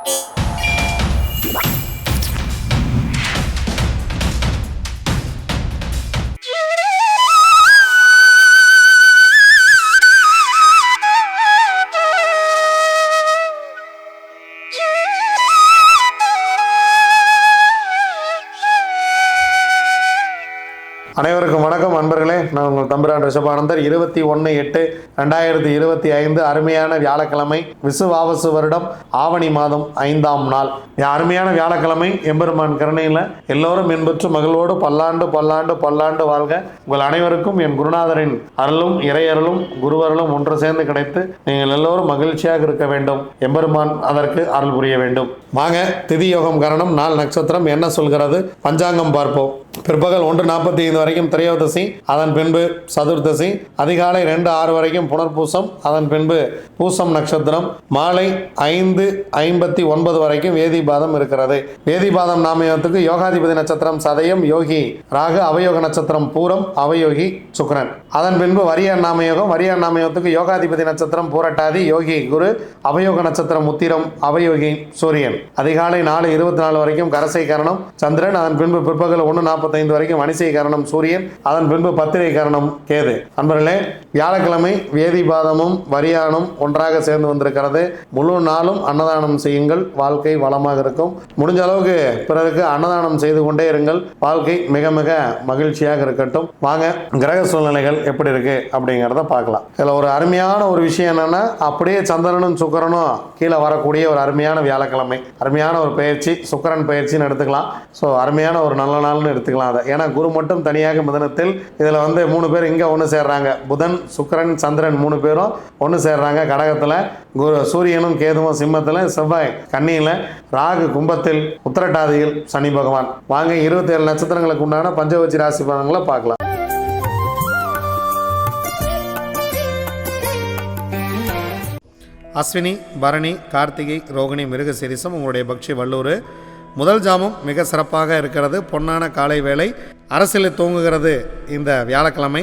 அனைவருக்கும் நான் உங்கள் தம்பிரான் ரிஷபானந்தர். இருபத்தி ஒன்று எட்டு ரெண்டாயிரத்தி இருபத்தி ஐந்து அருமையான வியாழக்கிழமை விசுவாவசு வருடம் ஆவணி மாதம் ஐந்தாம் நாள். அருமையான வியாழக்கிழமை எம்பெருமான் கருணையில் எல்லோரும் என்பற்று மகளோடு பல்லாண்டு பல்லாண்டு பல்லாண்டு வாழ்க. உங்கள் அனைவருக்கும் என் குருநாதரின் அருளும் இறையருளும் குருவருளும் ஒன்று சேர்ந்து கிடைத்து நீங்கள் எல்லோரும் மகிழ்ச்சியாக இருக்க வேண்டும். எம்பெருமான் அதற்கு அருள் புரிய வேண்டும். வாங்க திதி யோகம் கரணம் நாள் நட்சத்திரம் என்ன சொல்கிறது? பஞ்சாங்கம் பார்ப்போம். பிற்பகல் ஒன்று நாற்பத்தி ஐந்து வரைக்கும் திரையோதசி அதன் பின்பு சதுர்தசி அதிகாலை ரெண்டு ஆறு வரைக்கும் புனர்பூசம் அதன் பின்பு பூசம் நட்சத்திரம் மாலை ஐந்து ஐம்பத்தி ஒன்பது வரைக்கும் வேதிபாதம் இருக்கிறது. வேதிபாதம் நாமயத்துக்கு யோகாதிபதி நட்சத்திரம் சதயம் யோகி ராகு அவயோக நட்சத்திரம் பூரம் அவயோகி சுக்கரன் அதன் பின்பு வரிய நாமயோகம் வரியான் நாமயோகத்துக்கு யோகாதிபதி நட்சத்திரம் பூரட்டாதி யோகி குரு அவயோக நட்சத்திரம் உத்திரம் அவயோகி சூரியன். அதிகாலை நாலு இருபத்தி நாலு வரைக்கும் கரசை கரணம் சந்திரன் அதன் பின்பு பிற்பகல் ஒன்று நாற்பத்தைந்து வரைக்கும் மணிசை கரணம் சூரியன் அதன் பின்பு பத்திரை காரணம் கேது. அன்பர்களே வியாழக்கிழமை வேதிபாதமும் வரியானும் ஒன்றாக சேர்ந்து வந்திருக்கிறது. முழு நாளும் அன்னதானம் செய்யுங்கள். வாழ்க்கை வளமாக இருக்கும். முடிஞ்ச அளவுக்கு பிறருக்கு அன்னதானம் செய்து கொண்டே இருங்கள். வாழ்க்கை மிக மிக மகிழ்ச்சியாக இருக்கட்டும். வாங்க கிரக சூழ்நிலைகள் எப்படி இருக்கு அப்படிங்கிறத பார்க்கலாம். இதில் ஒரு அருமையான ஒரு விஷயம் என்னன்னா அப்படியே சந்திரனும் சுக்கரனும் கீழே வரக்கூடிய ஒரு அருமையான வியாழக்கிழமை. அருமையான ஒரு பயிற்சி சுக்கரன் பயிற்சின்னு எடுத்துக்கலாம். ஸோ அருமையான ஒரு நல்ல நாள்னு எடுத்துக்கலாம் அதை. ஏன்னா குரு மட்டும் தனியாக மிதனத்தில் இதில் வந்து மூணு பேர் இங்கே ஒன்று சேர்றாங்க. புதன் சுக்கிரன் சந்திரன் மூணு பேரும் ஒன்று சேர்றாங்க. கடகத்தில் குரு சூரியனும் கேதுவும் சிம்மத்தில் செவ்வாய் கன்னியில் ராகு கும்பத்தில் உத்திரட்டாதியில் சனி பகவான். வாங்க இருபத்தேழு நட்சத்திரங்களுக்கு உண்டான பஞ்சவச்சி ராசி பலன்களை பார்க்கலாம். அஸ்வினி பரணி கார்த்திகை ரோகிணி மிருகசிரிசம் உங்களுடைய பக்ஷி வல்லூர். முதல் ஜாமம் மிக சிறப்பாக இருக்கிறது. பொன்னான காலை வேளை. அரசியலில் தூங்குகிறது இந்த வியாழக்கிழமை.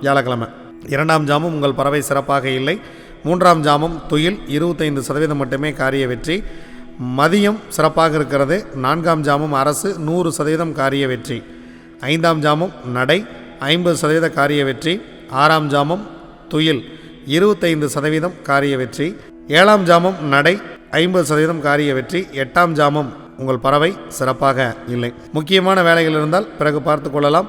வியாழக்கிழமை. இரண்டாம் ஜாமும் உங்கள் பறவை சிறப்பாக இல்லை. மூன்றாம் ஜாமம் துயில் இருபத்தைந்து சதவீதம் மட்டுமே காரிய வெற்றி. மதியம் சிறப்பாக இருக்கிறது. நான்காம் ஜாமம் அரசு நூறு சதவீதம் காரிய வெற்றி. ஐந்தாம் ஜாமம் நடை ஐம்பது சதவீத காரிய வெற்றி. ஆறாம் ஜாமம் துயில் இருபத்தைந்து சதவீதம் காரிய வெற்றி. ஏழாம் ஜாமம் நடை ஐம்பது சதவீதம் காரிய வெற்றி. எட்டாம் ஜாமம் உங்கள் பறவை சிறப்பாக இல்லை. முக்கியமான வேலைகள் இருந்தால் பிறகு பார்த்து கொள்ளலாம்.